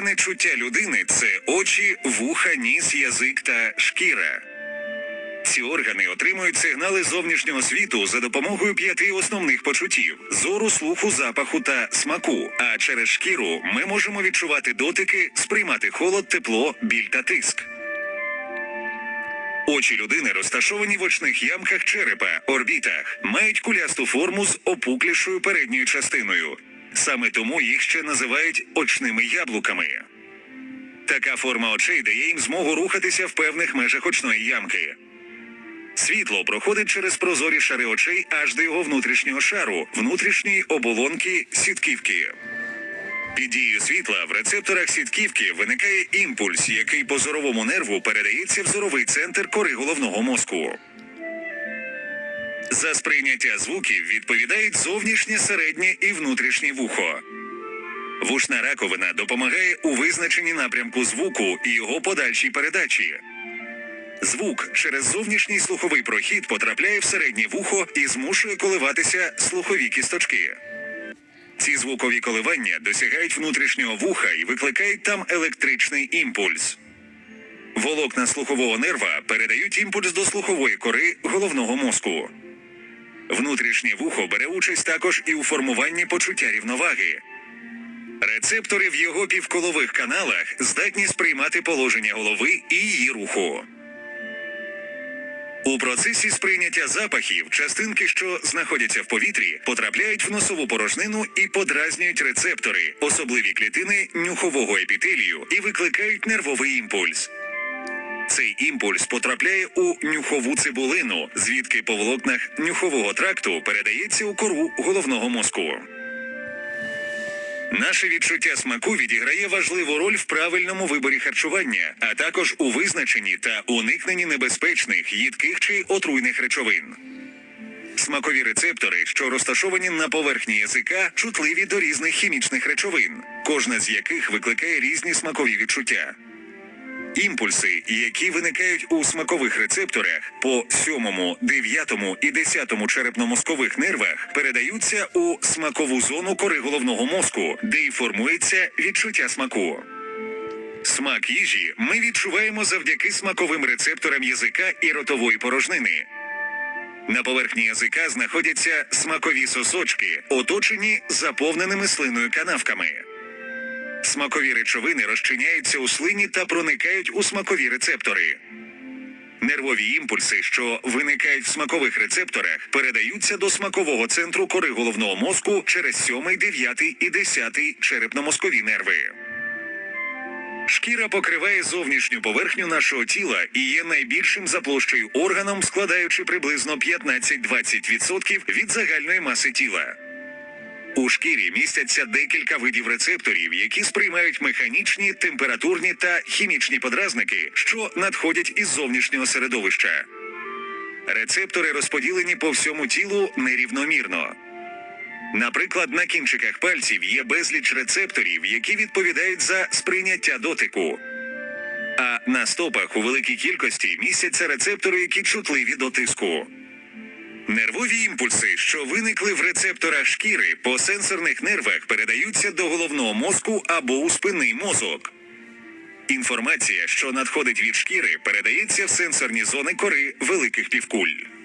Органи чуття людини це очі, вуха, ніс, язик та шкіра. Ці органи отримують сигнали зовнішнього світу за допомогою п'яти основних почуттів зору, слуху, запаху та смаку. А через шкіру ми можемо відчувати дотики, сприймати холод, тепло, біль та тиск. Очі людини розташовані в очних ямках черепа, орбітах, мають кулясту форму з опуклішою передньою частиною. Саме тому їх ще називають очними яблуками. Така форма очей дає їм змогу рухатися в певних межах очної ямки. Світло проходить через прозорі шари очей аж до його внутрішнього шару, внутрішньої оболонки сітківки. Під дією світла в рецепторах сітківки виникає імпульс, який по зоровому нерву передається в зоровий центр кори головного мозку. За сприйняття звуків відповідають зовнішнє, середнє і внутрішнє вухо. Вушна раковина допомагає у визначенні напрямку звуку і його подальшій передачі. Звук через зовнішній слуховий прохід потрапляє в середнє вухо і змушує коливатися слухові кісточки. Ці звукові коливання досягають внутрішнього вуха і викликають там електричний імпульс. Волокна слухового нерва передають імпульс до слухової кори головного мозку. Внутрішнє вухо бере участь також і у формуванні почуття рівноваги. Рецептори в його півколових каналах здатні сприймати положення голови і її руху. У процесі сприйняття запахів частинки, що знаходяться в повітрі, потрапляють в носову порожнину і подразнюють рецептори, особливі клітини нюхового епітелію і викликають нервовий імпульс. Цей імпульс потрапляє у нюхову цибулину, звідки по волокнах нюхового тракту передається у кору головного мозку. Наше відчуття смаку відіграє важливу роль в правильному виборі харчування, а також у визначенні та уникненні небезпечних, їдких чи отруйних речовин. Смакові рецептори, що розташовані на поверхні язика, чутливі до різних хімічних речовин, кожна з яких викликає різні смакові відчуття. Імпульси, які виникають у смакових рецепторах по сьомому, дев'ятому і десятому черепно-мозкових нервах, передаються у смакову зону кори головного мозку, де й формується відчуття смаку. Смак їжі ми відчуваємо завдяки смаковим рецепторам язика і ротової порожнини. На поверхні язика знаходяться смакові сосочки, оточені заповненими слиною канавками. Смакові речовини розчиняються у слині та проникають у смакові рецептори. Нервові імпульси, що виникають в смакових рецепторах, передаються до смакового центру кори головного мозку через 7, 9 і 10 черепно-мозкові нерви. Шкіра покриває зовнішню поверхню нашого тіла і є найбільшим за площею органом, складаючи приблизно 15-20% від загальної маси тіла. У шкірі містяться декілька видів рецепторів, які сприймають механічні, температурні та хімічні подразники, що надходять із зовнішнього середовища. Рецептори розподілені по всьому тілу нерівномірно. Наприклад, на кінчиках пальців є безліч рецепторів, які відповідають за сприйняття дотику. А на стопах у великій кількості містяться рецептори, які чутливі до тиску. Нервові імпульси, що виникли в рецепторах шкіри по сенсорних нервах, передаються до головного мозку або у спинний мозок. Інформація, що надходить від шкіри, передається в сенсорні зони кори великих півкуль.